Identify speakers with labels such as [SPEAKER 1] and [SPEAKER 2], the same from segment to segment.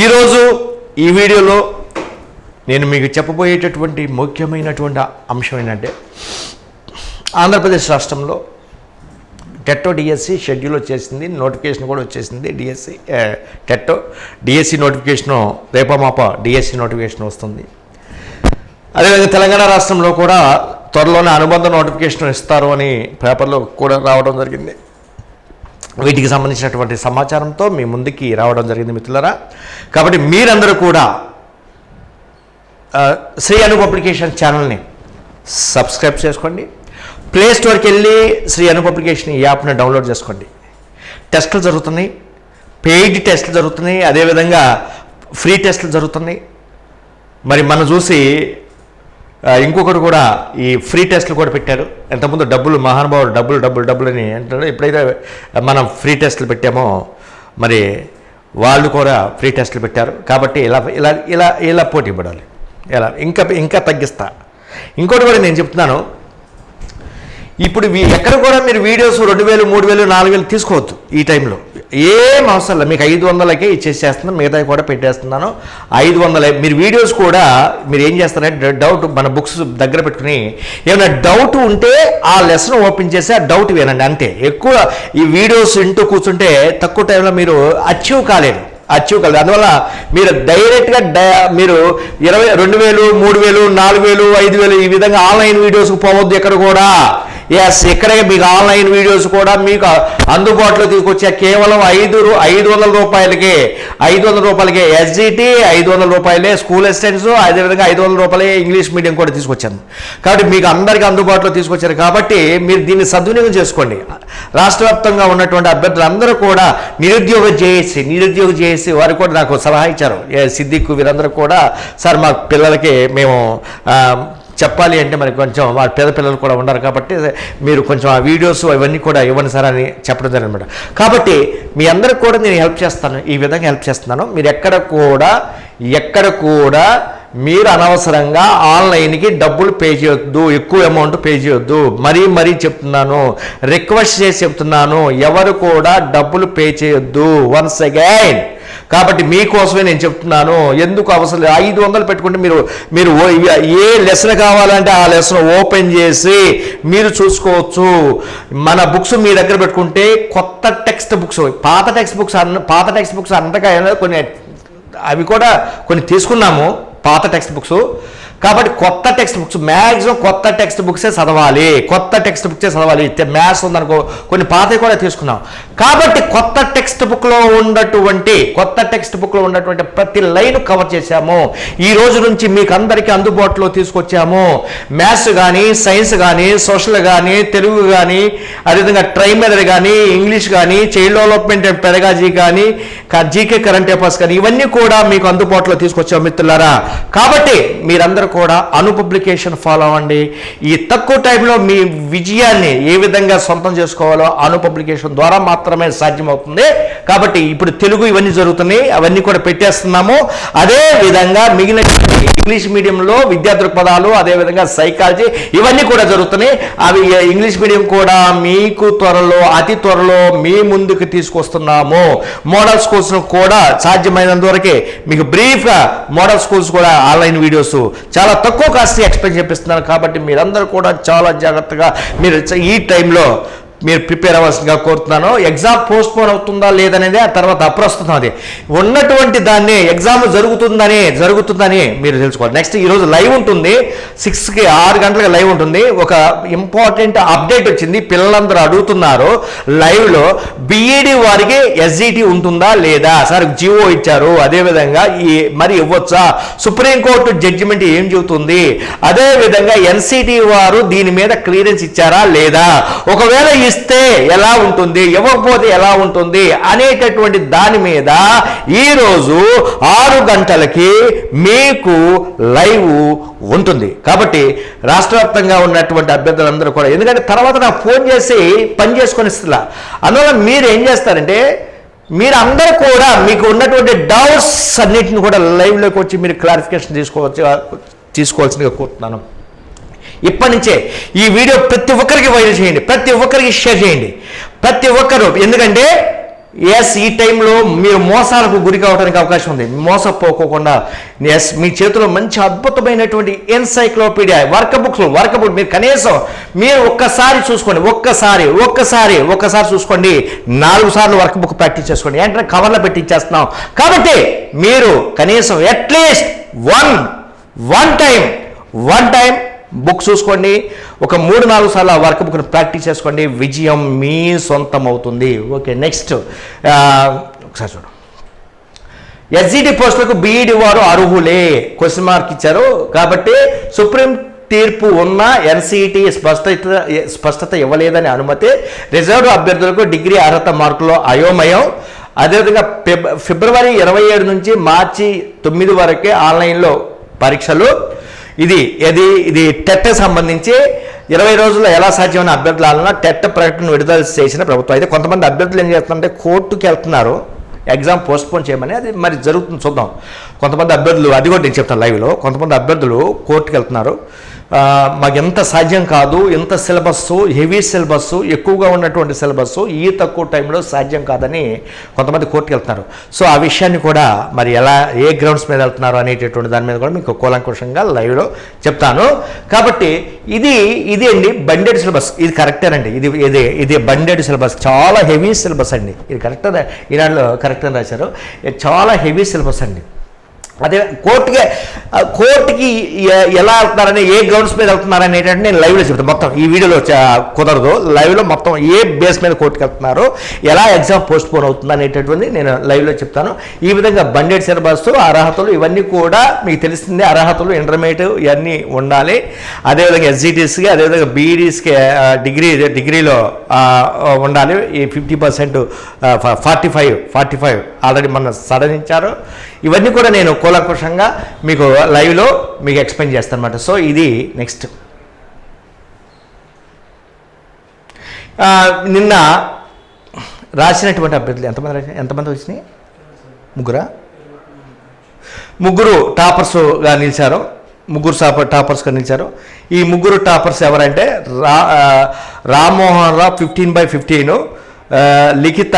[SPEAKER 1] ఈరోజు ఈ వీడియోలో నేను మీకు చెప్పబోయేటటువంటి ముఖ్యమైనటువంటి అంశం ఏంటంటే ఆంధ్రప్రదేశ్ రాష్ట్రంలో టెట్టో డిఎస్సి షెడ్యూల్ వచ్చేసింది నోటిఫికేషన్ కూడా వచ్చేసింది డిఎస్సి టెట్టో డిఎస్సి నోటిఫికేషను రేపమాప డిఎస్సి నోటిఫికేషన్ వస్తుంది. అదేవిధంగా తెలంగాణ రాష్ట్రంలో కూడా త్వరలోనే అనుబంధ నోటిఫికేషన్ ఇస్తారు అని పేపర్లో కూడా రావడం జరిగింది. వీటికి సంబంధించినటువంటి సమాచారంతో మీ ముందుకి రావడం జరిగింది మిత్రులరా. కాబట్టి మీరందరూ కూడా శ్రీ అను పబ్లికేషన్ ఛానల్ని సబ్స్క్రైబ్ చేసుకోండి. ప్లే స్టోర్కి వెళ్ళి శ్రీ అను పబ్లికేషన్ ఈ యాప్ని డౌన్లోడ్ చేసుకోండి. టెస్టులు జరుగుతున్నాయి. పెయిడ్ టెస్టులు జరుగుతున్నాయి. అదేవిధంగా ఫ్రీ టెస్టులు జరుగుతున్నాయి. మరి మనం చూసి ఇంకొకటి కూడా ఈ ఫ్రీ టెస్ట్లు కూడా పెట్టారు. ఎంతకుముందు డబ్బులు మహానుభావుడు డబ్బులు డబ్బులు డబ్బులు అని అంటారు ఎప్పుడైతే మనం ఫ్రీ టెస్టులు పెట్టామో మరి వాళ్ళు కూడా ఫ్రీ టెస్టులు పెట్టారు. కాబట్టి ఇలా ఇలా ఇలా ఇలా పోటీ పడాలి. ఇలా ఇంకా ఇంకా తగ్గిస్తా. ఇంకోటి కూడా నేను చెప్తున్నాను. ఇప్పుడు ఎక్కడ కూడా మీరు వీడియోస్ రెండు వేలు మూడు వేలు నాలుగు వేలు తీసుకోవద్దు ఈ టైంలో. ఏం అవసరం లేదు. మీకు ఐదు వందలకే ఇచ్చేసేస్తున్నాను మిగతా కూడా పెట్టేస్తున్నాను. ఐదు వందలే. మీరు వీడియోస్ కూడా మీరు ఏం చేస్తారంటే డౌట్ మన బుక్స్ దగ్గర పెట్టుకుని ఏమైనా డౌట్ ఉంటే ఆ లెసన్ ఓపెన్ చేసి ఆ డౌట్ వినండి అంతే. ఎక్కువ ఈ వీడియోస్ వింటూ కూర్చుంటే తక్కువ టైంలో మీరు అచీవ్ కాలేదు అచీవ్ కాలేదు అందువల్ల మీరు డైరెక్ట్గా డై- మీరు ఇరవై రెండు వేలు మూడు వేలు నాలుగు వేలు ఐదు వేలు ఈ విధంగా ఆన్లైన్ వీడియోస్కి పోవద్దు ఎక్కడ కూడా. ఎస్ ఇక్కడే మీకు ఆన్లైన్ వీడియోస్ కూడా మీకు అందుబాటులో తీసుకొచ్చే కేవలం ఐదు ఐదు వందల రూపాయలకే ఐదు వందల రూపాయలకే ఎస్జిటి ఐదు వందల రూపాయలే స్కూల్ అసిస్టెంట్స్ అదేవిధంగా ఐదు వందల రూపాయలే ఇంగ్లీష్ మీడియం కూడా తీసుకొచ్చాను. కాబట్టి మీకు అందరికీ అందుబాటులో తీసుకొచ్చారు. కాబట్టి మీరు దీన్ని సద్వినియోగం చేసుకోండి. రాష్ట్ర వ్యాప్తంగా ఉన్నటువంటి అభ్యర్థులందరూ కూడా నిరుద్యోగం చేసి నిరుద్యోగ చేసి వారు కూడా నాకు సలహా ఇచ్చారు. సిద్దిక్కు సిద్దిక్ వీరందరూ కూడా సార్ మా పిల్లలకి మేము చెప్పాలి అంటే మరి కొంచెం వాళ్ళ పేద పిల్లలు కూడా ఉన్నారు కాబట్టి మీరు కొంచెం ఆ వీడియోస్ అవన్నీ కూడా ఇవ్వండి సార్ అని చెప్పడం జరిగిందనమాట కాబట్టి మీ అందరికి కూడా నేను హెల్ప్ చేస్తాను ఈ విధంగా హెల్ప్ చేస్తున్నాను. మీరు ఎక్కడ కూడా ఎక్కడ కూడా మీరు అనవసరంగా ఆన్లైన్కి డబ్బులు పే చేయొద్దు ఎక్కువ అమౌంట్ పే చేయొద్దు. మరీ మరీ చెప్తున్నాను రిక్వెస్ట్ చేసి చెప్తున్నాను ఎవరు కూడా డబ్బులు పే చేయొద్దు. వన్స్ అగైన్ కాబట్టి మీకోసమే నేను చెప్తున్నాను. ఎందుకు అవసరం లేదు? ఐదు వందలు పెట్టుకుంటే మీరు మీరు ఓ- ఏ లెసన్ కావాలంటే ఆ లెసన్ ఓపెన్ చేసి మీరు చూసుకోవచ్చు. మన బుక్స్ మీ దగ్గర పెట్టుకుంటే కొత్త టెక్స్ట్ బుక్స్ పాత టెక్స్ట్ బుక్స్ అన్న పాత టెక్స్ట్ బుక్స్ అంతగా కొన్ని అవి కూడా కొన్ని తీసుకున్నాము పాత టెక్స్ట్ బుక్స్. కాబట్టి కొత్త టెక్స్ట్ బుక్స్ మ్యాక్సిమం కొత్త టెక్స్ట్ బుక్సే చదవాలి. కొత్త టెక్స్ట్ బుక్సే చదవాలి. మ్యాథ్స్ ఉందనుకో కొన్ని పాతవి కూడా తీసుకున్నాం కాబట్టి కొత్త టెక్స్ట్ బుక్లో ఉన్నటువంటి కొత్త టెక్స్ట్ బుక్లో ఉన్నటువంటి ప్రతి లైన్ కవర్ చేశాము. ఈ రోజు నుంచి మీకు అందరికీ అందుబాటులో తీసుకొచ్చాము. మ్యాథ్స్ కానీ సైన్స్ కానీ సోషల్ కానీ తెలుగు కానీ అదేవిధంగా ట్రైమెదర్ కానీ ఇంగ్లీష్ కానీ చైల్డ్ డెవలప్మెంట్ పెడగాజీ కానీ జీకే కరెంట్ అఫైర్స్ కానీ ఇవన్నీ కూడా మీకు అందుబాటులో తీసుకొచ్చాము మిత్రులారా. కాబట్టి మీరందరూ కూడా అను పబ్లికేషన్ ఫాలో అవ్వండి. ఈ తక్కువ టైంలో మీ విజయాన్ని ఏ విధంగా సొంతం చేసుకోవాలో అను పబ్లికేషన్ ద్వారా మాత్రమే సాధ్యమవుతుంది. కాబట్టి ఇప్పుడు తెలుగు ఇవన్నీ జరుగుతున్నాయి. అవన్నీ కూడా పెట్టేస్తున్నాము. అదే విధంగా మిగిలిన ఇంగ్లీష్ మీడియంలో విద్యా దృక్పథాలు అదేవిధంగా సైకాలజీ ఇవన్నీ కూడా జరుగుతున్నాయి. అవి ఇంగ్లీష్ మీడియం కూడా మీకు త్వరలో అతి త్వరలో మీ ముందుకు తీసుకొస్తున్నాము. మోడల్ స్కూల్స్ కూడా సాధ్యమైనంత వరకే మీకు బ్రీఫ్గా మోడల్ స్కూల్స్ కూడా ఆన్లైన్ వీడియోస్ చాలా తక్కువ కాస్ట్ ఎక్స్ప్లెయిన్ చేపిస్తున్నారు కాబట్టి మీరందరూ కూడా చాలా జాగ్రత్తగా మీరు ఈ టైంలో మీరు ప్రిపేర్ అవ్వాల్సిందిగా కోరుతున్నాను. ఎగ్జామ్ పోస్ట్పోన్ అవుతుందా లేదనేది ఆ తర్వాత అప్రస్తుతం అది. ఉన్నటువంటి దాన్ని ఎగ్జామ్ జరుగుతుందని జరుగుతుందని మీరు తెలుసుకోవాలి. నెక్స్ట్ ఈరోజు లైవ్ ఉంటుంది. సిక్స్కి ఆరు గంటలకు లైవ్ ఉంటుంది. ఒక ఇంపార్టెంట్ అప్డేట్ వచ్చింది. పిల్లలందరూ అడుగుతున్నారు లైవ్లో బీఈడి వారికి ఎస్జిటి ఉంటుందా లేదా? సార్ జియో ఇచ్చారు. అదేవిధంగా ఈ మరి ఇవ్వచ్చా? సుప్రీంకోర్టు జడ్జిమెంట్ ఏం చెబుతుంది? అదేవిధంగా ఎన్సిటి వారు దీని మీద క్లియరెన్స్ ఇచ్చారా లేదా? ఒకవేళ ఇస్తే ఎలా ఉంటుంది ఇవ్వకపోతే ఎలా ఉంటుంది అనేటటువంటి దాని మీద ఈరోజు ఆరు గంటలకి మీకు లైవ్ ఉంటుంది. కాబట్టి రాష్ట్ర వ్యాప్తంగా ఉన్నటువంటి అభ్యర్థులందరూ కూడా ఎందుకంటే తర్వాత నాకు ఫోన్ చేసి పని చేసుకొని ఇస్తున్నా అందువల్ల మీరు ఏం చేస్తారంటే మీరు అందరు కూడా మీకు ఉన్నటువంటి డౌట్స్ అన్నిటిని కూడా లైవ్లోకి వచ్చి మీరు క్లారిఫికేషన్ తీసుకోవచ్చు తీసుకోవాల్సిందిగా కోరుతున్నాను. ఇప్పటి నుంచే ఈ వీడియో ప్రతి ఒక్కరికి వైరల్ చేయండి. ప్రతి ఒక్కరికి షేర్ చేయండి. ప్రతి ఒక్కరు ఎందుకంటే ఎస్ ఈ టైంలో మీరు మోసాలకు గురి కావడానికి అవకాశం ఉంది. మోసపోకోకుండా ఎస్ మీ చేతిలో మంచి అద్భుతమైనటువంటి encyclopedia work books work book మీరు కనీసం మీరు ఒక్కసారి చూసుకోండి. ఒక్కసారి ఒక్కసారి ఒక్కసారి చూసుకోండి. నాలుగు సార్లు వర్క్ బుక్ ప్రాక్టీస్ చేసుకోండి. వెంటనే కవర్లో పెట్టించేస్తున్నాం కాబట్టి మీరు కనీసం at least one one time one time book చూసుకోండి. ఒక మూడు నాలుగు సార్లు ఆ వర్క్ బుక్ని ప్రాక్టీస్ చేసుకోండి. విజయం మీ సొంతం అవుతుంది ఓకే నెక్స్ట్ ఒకసారి చూడు. ఎస్జిటి పోస్టులకు బీఈడి వారు అర్హులే? క్వశ్చన్ మార్క్ ఇచ్చారు. కాబట్టి సుప్రీం తీర్పు ఉన్న ఎన్సిటి స్పష్టత స్పష్టత ఇవ్వలేదని అనుమతి. రిజర్వ్ అభ్యర్థులకు డిగ్రీ అర్హత మార్కులో అయోమయం. అదేవిధంగా ఫిబ్ ఫిబ్రవరి ఇరవై ఏడు నుంచి మార్చి తొమ్మిది వరకే ఆన్లైన్లో పరీక్షలు. ఇది ఇది ఇది టెట్ సంబంధించి ఇరవై రోజుల్లో ఎలా సాధ్యమైన అభ్యర్థులను టెట్ ప్రకటన విడుదల చేసిన ప్రభుత్వం. అయితే కొంతమంది అభ్యర్థులు ఏం చేస్తున్నారంటే కోర్టుకి వెళ్తున్నారు. ఎగ్జామ్ పోస్ట్పోన్ చేయమని అది మరి జరుగుతుంది చూద్దాం. కొంతమంది అభ్యర్థులు అది కూడా నేను చెప్తాను లైవ్లో కొంతమంది అభ్యర్థులు కోర్టుకి వెళ్తున్నారు. మాకెంత మాకు సాధ్యం కాదు ఎంత సిలబస్ హెవీ సిలబస్ ఎక్కువగా ఉన్నటువంటి సిలబస్ ఈ తక్కువ టైంలో సాధ్యం కాదని కొంతమంది కోర్టుకు వెళ్తున్నారు. సో ఆ విషయాన్ని కూడా మరి ఎలా ఏ గ్రౌండ్స్ మీద వెళ్తున్నారు అనేటటువంటి దాని మీద కూడా మీకు కూలంకుషంగా లైవ్లో చెప్తాను. కాబట్టి ఇది ఇది అండి బండెడ్ సిలబస్. ఇది కరెక్టేనండి. ఇది ఇది ఇది బండెడ్ సిలబస్. చాలా హెవీ సిలబస్ అండి. ఇది కరెక్ట్ ఈనాడులో కరెక్ట్ అని రాశారు. చాలా హెవీ సిలబస్ అండి. అదే కోర్టుకి కోర్టుకి ఎలా వెళ్తున్నారని ఏ గ్రౌండ్స్ మీద వెళ్తున్నారు అనేటట్టు నేను లైవ్లో చెప్తాను మొత్తం ఈ వీడియోలో కుదరదు. లైవ్లో మొత్తం ఏ బేస్ మీద కోర్టుకి వెళ్తున్నారు ఎలా ఎగ్జామ్ పోస్ట్ పోన్ అవుతుంది అనేటటువంటి నేను లైవ్లో చెప్తాను. ఈ విధంగా బండెడ్ సిలబస్ అర్హతలు ఇవన్నీ కూడా మీకు తెలిసిందే. అర్హతలు ఇంటర్మీడియట్ ఇవన్నీ ఉండాలి. అదేవిధంగా ఎస్జిటీస్కి అదేవిధంగా బీఈడీస్కి డిగ్రీ డిగ్రీలో ఉండాలి. ఈ fifty percent forty five forty five already మన సడలించారు. ఇవన్నీ కూడా నేను కూలంకుషంగా మీకు లైవ్లో మీకు ఎక్స్ప్లెయిన్ చేస్తాను అనమాట సో ఇది నెక్స్ట్. నిన్న రాసినటువంటి అభ్యర్థులు ఎంతమంది రాసి ఎంతమంది వచ్చినాయి? ముగ్గురా? ముగ్గురు టాపర్స్గా నిలిచారు. ముగ్గురు టాపర్ టాపర్స్గా నిలిచారు. ఈ ముగ్గురు టాపర్స్ ఎవరంటే రా Rammohan Rao fifteen by fifteen Likhitha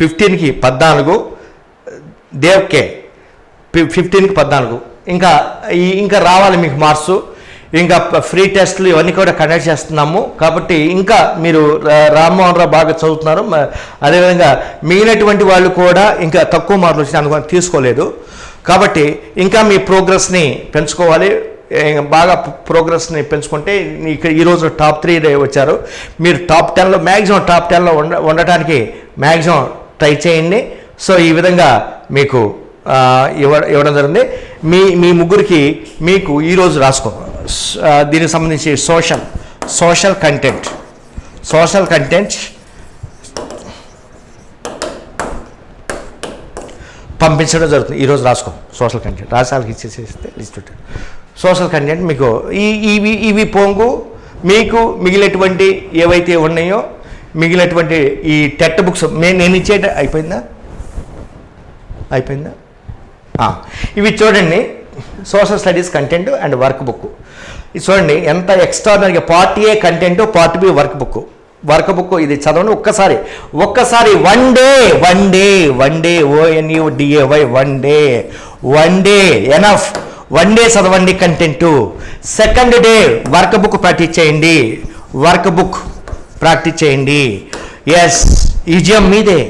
[SPEAKER 1] ఫిఫ్టీన్కి పద్నాలుగు దేవ్కే ఫిఫ్టీన్కి పద్నాలుగు. ఇంకా ఈ ఇంకా రావాలి మీకు మార్క్స్. ఇంకా ఫ్రీ టెస్ట్లు ఇవన్నీ కూడా కండక్ట్ చేస్తున్నాము. కాబట్టి ఇంకా మీరు రా- రామ్మోహన్ రావు బాగా చదువుతున్నారు. అదేవిధంగా మిగిలినటువంటి వాళ్ళు కూడా ఇంకా తక్కువ మార్కులు వచ్చిన అనుకో తీసుకోలేదు. కాబట్టి ఇంకా మీ ప్రోగ్రెస్ని పెంచుకోవాలి. బాగా ప్రోగ్రెస్ని పెంచుకుంటే ఇక్కడ ఈరోజు టాప్ త్రీ వచ్చారు. మీరు టాప్ టెన్లో మ్యాక్సిమం టాప్ టెన్లో ఉండ ఉండటానికి మ్యాక్సిమం ట్రై చేయండి. సో ఈ విధంగా మీకు ఇవ్వ ఇవ్వడం జరిగింది. మీ మీ ముగ్గురికి మీకు ఈరోజు రాసుకో దీనికి సంబంధించి social social content. Social content పంపించడం జరుగుతుంది. ఈరోజు రాసుకో సోషల్ కంటెంట్. రాసాలకి ఇచ్చేసేస్తే లిస్ట్ సోషల్ కంటెంట్ మీకు ఈ ఇవి ఇవి పోంగు. మీకు మిగిలినటువంటి ఏవైతే ఉన్నాయో మిగిలినటువంటి ఈ టెట్ బుక్స్ నేను నేను అయిపోయిందా? అయిపోయిందా? ఇవి చూడండి social studies content and work book ఇది చూడండి ఎంత ఎక్స్ట్రానరీగా part A content part B work book work book ఇది చదవండి ఒక్కసారి. ఒక్కసారి one day one day one day O N U D A Y one day one day enough one day చదవండి content second day work book practice చేయండి. Work book practice చేయండి. Yes విజయం మీదే.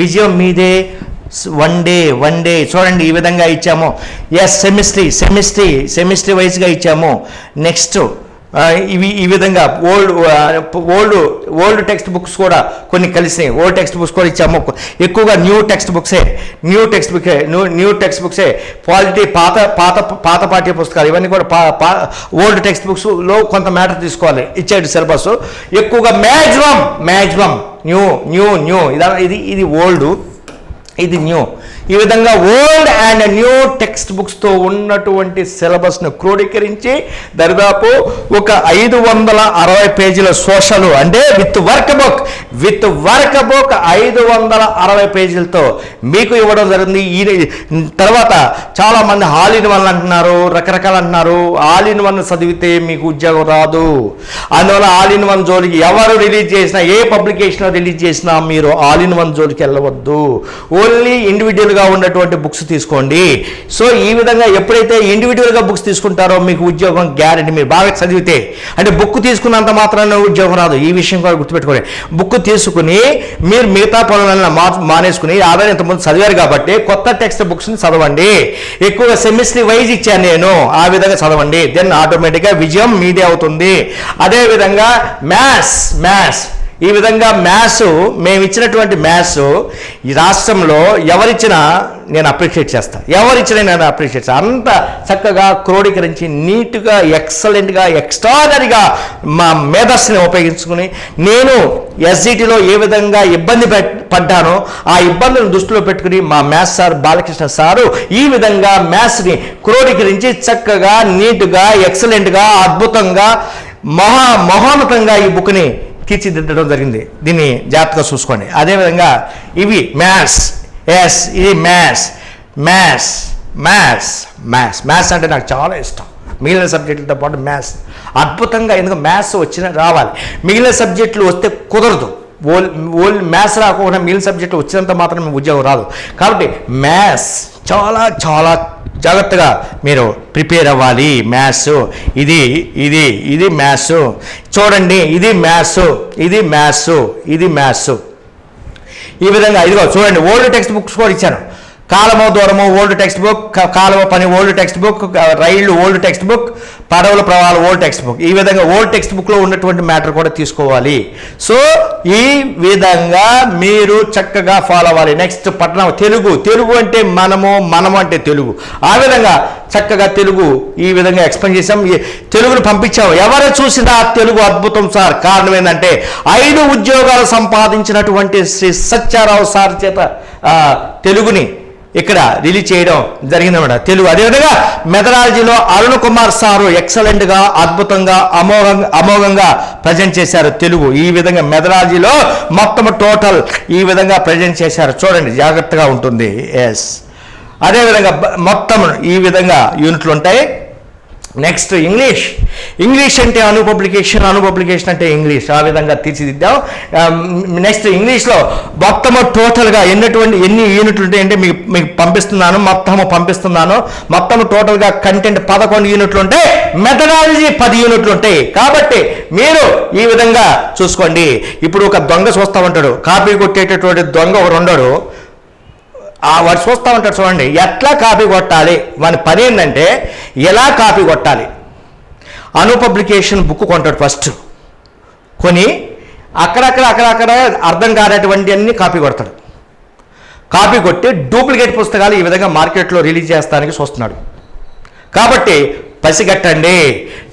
[SPEAKER 1] విజయం మీదే. One day one day. చూడండి ఈ విధంగా ఇచ్చాము. ఎస్ సెమిస్ట్రీ సెమిస్ట్రీ సెమిస్ట్రీ వైజ్గా ఇచ్చాము. నెక్స్ట్ ఇవి ఈ విధంగా old old old text books కూడా కొన్ని కలిసినాయి. ఓల్డ్ టెక్స్ట్ బుక్స్ కూడా ఇచ్చాము. ఎక్కువగా న్యూ టెక్స్ట్ బుక్సే న్యూ టెక్స్ట్ బుక్సే న్యూ న్యూ టెక్స్ట్ బుక్సే క్వాలిటీ పాత పాత పాత పాఠ్య పుస్తకాలు ఇవన్నీ కూడా పా పా ఓల్డ్ టెక్స్ట్ బుక్స్లో కొంత మ్యాటర్ తీసుకోవాలి. ఇచ్చాడు సిలబస్ ఎక్కువగా maximum maximum new new new ఇదా ఇది ఇది ఓల్డ్ ఇది న్యూ. ఈ విధంగా old and new tech text బుక్స్తో ఉన్నటువంటి సిలబస్ను క్రోడీకరించి దరిదాపు ఒక ఐదు వందల అరవై పేజీల సోషల్ అంటే with work book with work book ఐదు వందల అరవై పేజీలతో మీకు ఇవ్వడం జరిగింది. ఈ తర్వాత చాలామంది ఆల్ ఇన్ వన్ అంటున్నారు రకరకాలు అంటున్నారు. ఆల్ ఇన్ వన్ చదివితే మీకు ఉద్యోగం రాదు. అందువల్ల ఆల్ ఇన్ వన్ జోలికి ఎవరు రిలీజ్ చేసినా ఏ పబ్లికేషన్ రిలీజ్ చేసినా మీరు ఆల్ ఇన్ వన్ జోలికి వెళ్ళవద్దు. ఓన్లీ ఇండివిజువల్గా ఉన్నటువంటి బుక్స్ తీసుకోండి. సో సో ఈ విధంగా ఎప్పుడైతే ఇండివిజువల్గా బుక్స్ తీసుకుంటారో మీకు ఉద్యోగం గ్యారెంటీ మీరు బాగా చదివితే అంటే బుక్ తీసుకున్నంత మాత్రాన ఉద్యోగం రాదు. ఈ విషయం కూడా గుర్తుపెట్టుకోండి. బుక్ తీసుకుని మీరు మిగతా పనులను మా మానేసుకుని ఆల్రెడీ ఇంతకుముందు చదివారు కాబట్టి కొత్త టెక్స్ట్ బుక్స్ని చదవండి. ఎక్కువగా సెమిస్టర్ వైజ్ ఇచ్చాను నేను. ఆ విధంగా చదవండి. దెన్ ఆటోమేటిక్గా విజయం మీదే అవుతుంది. అదేవిధంగా మ్యాథ్స్ మ్యాథ్స్ ఈ విధంగా మ్యాథ్స్ మేము ఇచ్చినటువంటి మ్యాథ్స్ ఈ రాష్ట్రంలో ఎవరిచ్చినా నేను అప్రిషియేట్ చేస్తాను ఎవరిచ్చినా నేను అప్రిషియేట్ చేస్తాను అంత చక్కగా క్రోడీకరించి నీట్గా ఎక్సలెంట్గా ఎక్స్ట్రాడనరీగా మా మేధస్సుని ఉపయోగించుకుని నేను ఎస్జిటిలో ఏ విధంగా ఇబ్బంది పడ్డానో ఆ ఇబ్బందులను దృష్టిలో పెట్టుకుని మా మ్యాథ్స్ సార్ బాలకృష్ణ సారు ఈ విధంగా మ్యాథ్స్ని క్రోడీకరించి చక్కగా నీట్గా ఎక్సలెంట్గా అద్భుతంగా మహా మహోన్నతంగా ఈ బుక్ని తీర్చిదిద్దడం జరిగింది. దీన్ని జాగ్రత్తగా చూసుకోండి. అదేవిధంగా ఇవి మ్యాథ్స్ ఎస్ ఇది maths maths maths maths maths అంటే నాకు చాలా ఇష్టం. మిగిలిన సబ్జెక్టులతో పాటు మ్యాథ్స్ అద్భుతంగా ఎందుకు మ్యాథ్స్ వచ్చిన రావాలి. మిగిలిన సబ్జెక్టులు వస్తే కుదరదు. ఓల్ ఓల్ మ్యాథ్స్ రాకుండా మిగిలిన సబ్జెక్టులు వచ్చినంత మాత్రమే ఉద్యోగం రాదు. కాబట్టి మ్యాథ్స్ చాలా చాలా జాగ్రత్తగా మీరు ప్రిపేర్ అవ్వాలి. మ్యాథ్స్ ఇది ఇది ఇది మ్యాథ్స్. చూడండి ఇది మ్యాథ్స్ ఇది మ్యాథ్స్ ఇది మ్యాథ్స్. ఈ విధంగా ఇదిగో చూడండి ఓల్డ్ టెక్స్ట్ బుక్స్ కూడా ఇచ్చాను. కాలమో దూరము ఓల్డ్ టెక్స్ట్ బుక్ కాలమో పని ఓల్డ్ టెక్స్ట్ బుక్ రైళ్ళు ఓల్డ్ టెక్స్ట్ బుక్ పడవల ప్రవాహాలు ఓల్డ్ టెక్స్ట్ బుక్ ఈ విధంగా ఓల్డ్ టెక్స్ట్ బుక్లో ఉన్నటువంటి మ్యాటర్ కూడా తీసుకోవాలి. సో ఈ విధంగా మీరు చక్కగా ఫాలో అవ్వాలి. నెక్స్ట్ పట్టణం తెలుగు. తెలుగు అంటే మనము మనము అంటే తెలుగు. ఆ విధంగా చక్కగా తెలుగు ఈ విధంగా ఎక్స్ప్లెయిన్ చేసాం ఈ తెలుగును పంపించాము. ఎవరు చూసినా తెలుగు అద్భుతం సార్. కారణం ఏంటంటే ఐదు ఉద్యోగాలు సంపాదించినటువంటి శ్రీ సత్యారావు సార్ చేత తెలుగుని ఇక్కడ రిలీజ్ చేయడం జరిగిందన్నమాట. తెలుగు అదేవిధంగా మెథడాలజీలో అరుణ్ కుమార్ సారు ఎక్సలెంట్గా అద్భుతంగా అమోఘంగా అమోఘంగా ప్రజెంట్ చేశారు తెలుగు. ఈ విధంగా మెథడాలజీలో మొత్తం టోటల్ ఈ విధంగా ప్రజెంట్ చేశారు. చూడండి జాగ్రత్తగా ఉంటుంది. ఎస్ అదేవిధంగా మొత్తం ఈ విధంగా యూనిట్లు ఉంటాయి. నెక్స్ట్ ఇంగ్లీష్ ఇంగ్లీష్ అంటే అను పబ్లికేషన్ అను పబ్లికేషన్ అంటే ఇంగ్లీష్ ఆ విధంగా తీర్చిదిద్దాం. Um, నెక్స్ట్ ఇంగ్లీష్లో మొత్తము టోటల్గా ఎన్నటువంటి ఎన్ని యూనిట్లు ఉంటాయంటే మీకు మీకు పంపిస్తున్నాను మొత్తము పంపిస్తున్నాను. మొత్తము టోటల్గా కంటెంట్ పదకొండు యూనిట్లు ఉంటాయి మెథడాలజీ పది యూనిట్లు ఉంటాయి. కాబట్టి మీరు ఈ విధంగా చూసుకోండి. ఇప్పుడు ఒక దొంగ చూస్తూ ఉంటాడు. కాపీ కొట్టేటటువంటి దొంగ ఒకడు ఉండడు. ఆ వాడు చూస్తూ ఉంటాడు చూడండి ఎట్లా కాపీ కొట్టాలి? వాని పని ఏంటంటే ఎలా కాపీ కొట్టాలి? అను పబ్లికేషన్ బుక్ కొంటాడు ఫస్ట్. కొని అక్కడక్కడ అక్కడక్కడ అర్థం కానటువంటి అన్ని కాపీ కొడతాడు. కాపీ కొట్టి డూప్లికేట్ పుస్తకాలు ఈ విధంగా మార్కెట్లో రిలీజ్ చేస్తానికి చూస్తున్నాడు. కాబట్టి పసిగట్టండి.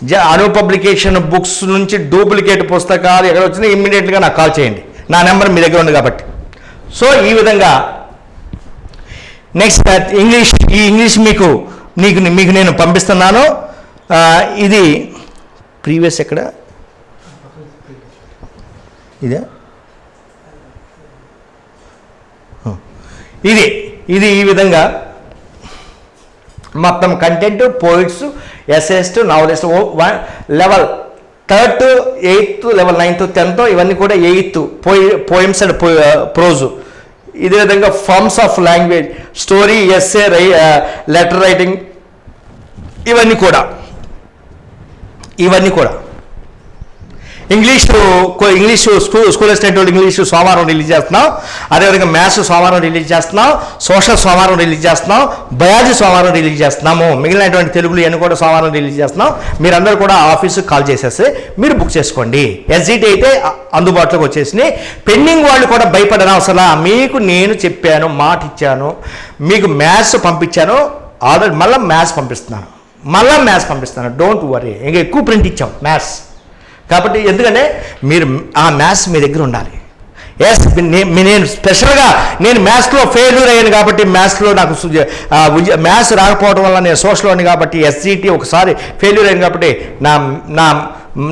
[SPEAKER 1] జ అను పబ్లికేషన్ బుక్స్ నుంచి డూప్లికేట్ పుస్తకాలు ఎక్కడ వచ్చినా ఇమ్మీడియట్గా నాకు కాల్ చేయండి. నా నెంబర్ మీ దగ్గర ఉంది కాబట్టి. సో ఈ విధంగా నెక్స్ట్ ఇంగ్లీష్ uh, ఈ ఇంగ్లీష్ మీకు మీకు మీకు నేను పంపిస్తున్నాను. ఇది ప్రీవియస్ ఎక్కడ? ఇదే? ఇది ఇది ఈ విధంగా. మొత్తం content poets essayist novelist level third to eighth level ninth tenth ఇవన్నీ కూడా ఎయిత్ పోయి పోయిమ్స్ అండ్ ప్రోజు ఇదే విధంగా forms of language story essay rye letter writing ఇవన్నీ కూడా. ఇవన్నీ కూడా. ఇంగ్లీషు ఇంగ్లీషు స్కూల్ స్కూల్ వచ్చినటువంటి ఇంగ్లీషు సోమవారం రిలీజ్ చేస్తున్నాం. అదేవిధంగా మ్యాథ్స్ సోమవారం రిలీజ్ చేస్తున్నాం. సోషల్ సోమవారం రిలీజ్ చేస్తున్నాం. బయాలజీ సోమవారం రిలీజ్ చేస్తున్నాము. మిగిలినటువంటి తెలుగులు ఇవన్నీ కూడా సోమవారం రిలీజ్ చేస్తున్నాం. మీరందరూ కూడా ఆఫీస్కి కాల్ చేసేసి మీరు బుక్ చేసుకోండి. ఎస్జీటి అయితే అందుబాటులోకి వచ్చేసి పెండింగ్ వాళ్ళు కూడా భయపడని అవసరం మీకు నేను చెప్పాను మాట ఇచ్చాను మీకు మ్యాథ్స్ పంపించాను ఆల్రెడీ మళ్ళీ మ్యాథ్స్ పంపిస్తున్నాను. మళ్ళీ మ్యాథ్స్ పంపిస్తాను డోంట్ వరీ. ఇంకా ఎక్కువ ప్రింట్ ఇచ్చాం మ్యాథ్స్. కాబట్టి ఎందుకంటే మీరు ఆ మ్యాథ్స్ మీ దగ్గర ఉండాలి. ఎస్ నేను స్పెషల్గా నేను మ్యాథ్స్లో ఫెయిల్యూర్ అయ్యాను కాబట్టి మ్యాథ్స్లో నాకు మ్యాథ్స్ రాకపోవడం వల్ల నేను సోషల్ కాబట్టి ఎస్సీటీ ఒకసారి ఫెయిల్యూర్ అయ్యాను కాబట్టి నా నా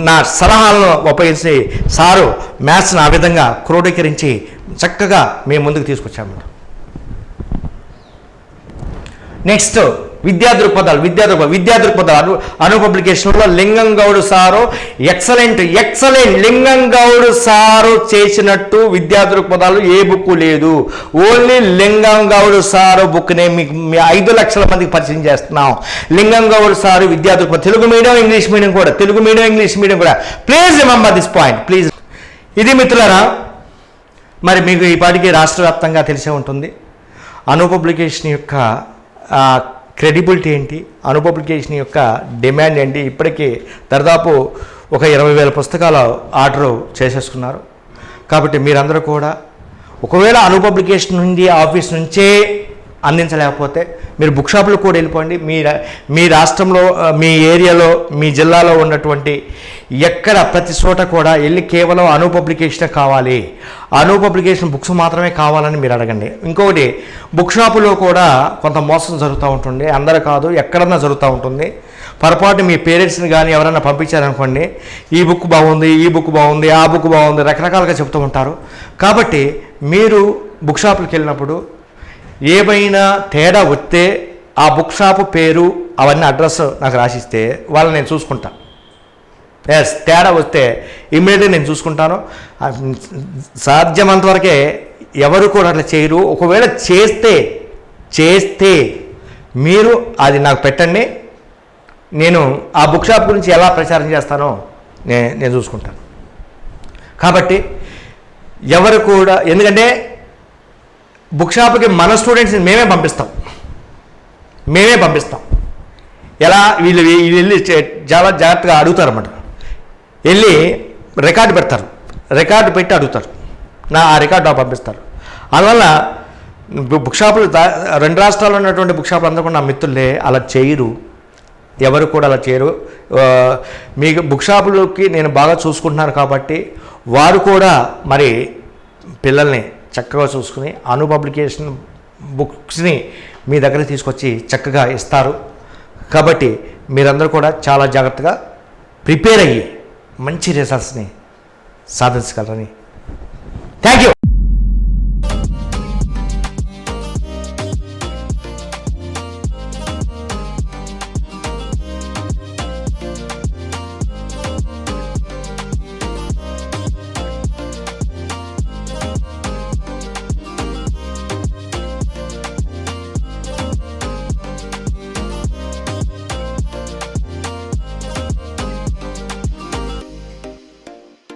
[SPEAKER 1] నా సలహాలను ఉపయోగించి సారు మ్యాథ్స్ని ఆ విధంగా క్రోడీకరించి చక్కగా మేము ముందుకు తీసుకొచ్చాము నెక్స్ట్ విద్యా దృక్పథాలు విద్యా దృక్పథాలు విద్యా దృక్పథాలు. అను పబ్లికేషన్లో Lingam Goud sir excellent excellent Lingam Goud sir చేసినట్టు విద్యా దృక్పథాలు ఏ బుక్ లేదు. ఓన్లీ లింగం గౌడ్ సారు బుక్నే మీకు ఐదు లక్షల మందికి పరిచయం చేస్తున్నాం. లింగం గౌడ్ సారు విద్యా దృక్పథం తెలుగు మీడియం ఇంగ్లీష్ మీడియం కూడా తెలుగు మీడియం ఇంగ్లీష్ మీడియం కూడా. Please remember this point please ఇది మిత్రులరా మరి మీకు ఈ పాటికి రాష్ట్ర వ్యాప్తంగా తెలిసే ఉంటుంది. అను పబ్లికేషన్ యొక్క క్రెడిబిలిటీ ఏంటి? అనుపబ్లికేషన్ యొక్క డిమాండ్ ఏంటి? ఇప్పటికీ దాదాపు ఒక ఇరవై వేల పుస్తకాలు ఆర్డర్ చేసేసుకున్నారు. కాబట్టి మీరందరూ కూడా ఒకవేళ అనుపబ్లికేషన్ నుండి ఆఫీస్ నుంచే అందించలేకపోతే మీరు బుక్ షాపులకు కూడా వెళ్ళిపోండి. మీ రా- మీ రాష్ట్రంలో మీ ఏరియాలో మీ జిల్లాలో ఉన్నటువంటి ఎక్కడ ప్రతి చోట కూడా వెళ్ళి కేవలం అను పబ్లికేషన్ కావాలి. అను పబ్లికేషన్ బుక్స్ మాత్రమే కావాలని మీరు అడగండి. ఇంకొకటి బుక్ షాపులో కూడా కొంత మోసం జరుగుతూ ఉంటుంది. అందరూ కాదు ఎక్కడన్నా జరుగుతూ ఉంటుంది. పొరపాటు మీ పేరెంట్స్ని కానీ ఎవరైనా పంపించారనుకోండి ఈ బుక్ బాగుంది ఈ బుక్ బాగుంది ఆ బుక్ బాగుంది రకరకాలుగా చెప్తూ ఉంటారు. కాబట్టి మీరు బుక్ షాపులకు వెళ్ళినప్పుడు ఏమైనా తేడా వస్తే ఆ బుక్ షాప్ పేరు అవన్నీ అడ్రస్ నాకు రాసిస్తే వాళ్ళని నేను చూసుకుంటా. ఎస్ తేడా వస్తే ఇమ్మీడియట్గా నేను చూసుకుంటాను. సాధ్యమంతవరకే ఎవరు కూడా అట్లా చేయరు. ఒకవేళ చేస్తే చేస్తే మీరు అది నాకు పెట్టండి. నేను ఆ బుక్ షాప్ గురించి ఎలా ప్రచారం చేస్తానో నే నేను చూసుకుంటాను. కాబట్టి ఎవరు కూడా ఎందుకంటే బుక్ షాప్కి మన స్టూడెంట్స్ని మేమే పంపిస్తాం. మేమే పంపిస్తాం. ఎలా? వీళ్ళు వీళ్ళు వెళ్ళి చే- చాలా జాగ్రత్తగా అడుగుతారు అన్నమాట వెళ్ళి రికార్డు పెడతారు. రికార్డు పెట్టి అడుగుతారు. నా ఆ రికార్డు పంపిస్తారు. అందువల్ల బుక్ షాపులు రెండు రాష్ట్రాల్లో ఉన్నటువంటి బుక్ షాపులు అందరూ కూడా నా మిత్రులే. అలా చేయరు. ఎవరు కూడా అలా చేయరు. మీకు బుక్ షాపులకి నేను బాగా చూసుకుంటున్నాను కాబట్టి వారు కూడా మరి పిల్లల్ని చక్కగా చూసుకుని అను పబ్లికేషన్ బుక్స్ని మీ దగ్గర తీసుకొచ్చి చక్కగా ఇస్తారు. కాబట్టి మీరందరూ కూడా చాలా జాగ్రత్తగా ప్రిపేర్ అయ్యి మంచి రిజల్ట్స్ని సాధించగలరని. Thank you